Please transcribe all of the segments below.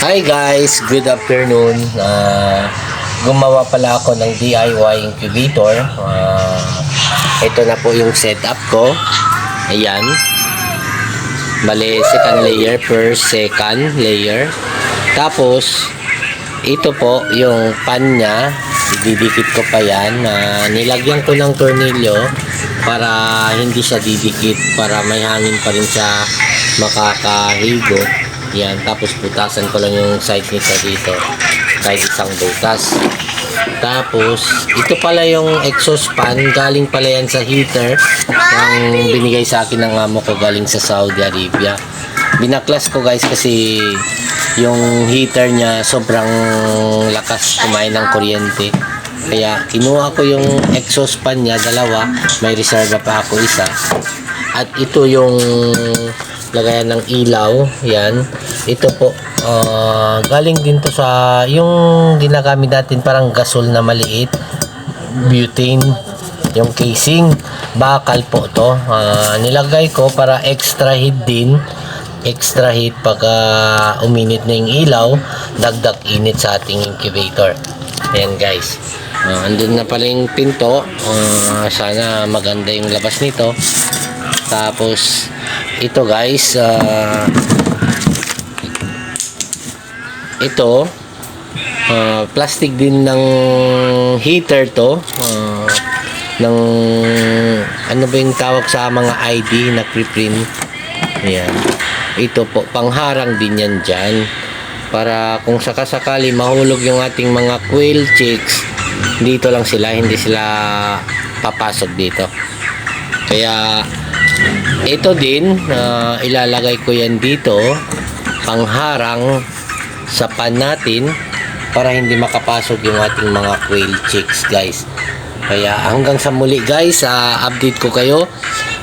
Hi guys, good afternoon. Ah, gumawa pala ako ng DIY incubator. Ah, ito na po yung setup ko. Ayan. Bale, second layer per second layer. Tapos, ito po yung pan niya. Didikit ko pa yan. Ah, nilagyan ko ng tornilyo para hindi siya didikit. Para may hangin pa rin siya makakahigo. Yan, tapos butasan ko lang yung side nito dito. Kahit isang butas. Tapos, ito pala yung exhaust fan. Galing pala yan sa heater. Yung binigay sa akin ng amo ko galing sa Saudi Arabia. Binaklas ko guys kasi yung heater niya sobrang lakas kumain ng kuryente. Kaya kinuha ko yung exhaust fan niya, dalawa. May reserva pa ako isa. At ito yung lagayan ng ilaw. Yan. Ito po. ah, galing din to sa yung ginagamit natin parang gasol na maliit. Butane. Yung casing. Bakal po to. Ah, nilagay ko para extra heat din. Extra heat pagka uminit na yung ilaw. Dagdag init sa ating incubator. Ayan guys. Ah, andun na pala yung pinto. Ah, sana maganda yung labas nito. Tapos, ito guys, ah, ito, ah, plastic din ng heater to. ah, ng, ano ba yung tawag sa mga ID na preprint. Ayan. Ito po, pangharang din yan dyan. Para kung sakasakali mahulog yung ating mga quail chicks, dito lang sila, hindi sila papasok dito. Kaya ito din, ah, ilalagay ko yan dito, pangharang sa pan natin para hindi makapasok yung ating mga quail chicks guys. Kaya hanggang sa muli guys, ah, update ko kayo.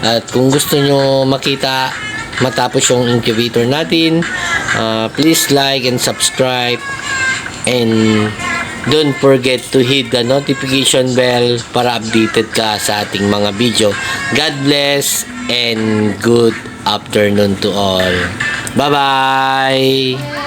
At kung gusto nyo makita matapos yung incubator natin, ah, please like and subscribe. And don't forget to hit the notification bell para updated ka sa ating mga video. God bless and good afternoon to all. Bye-bye!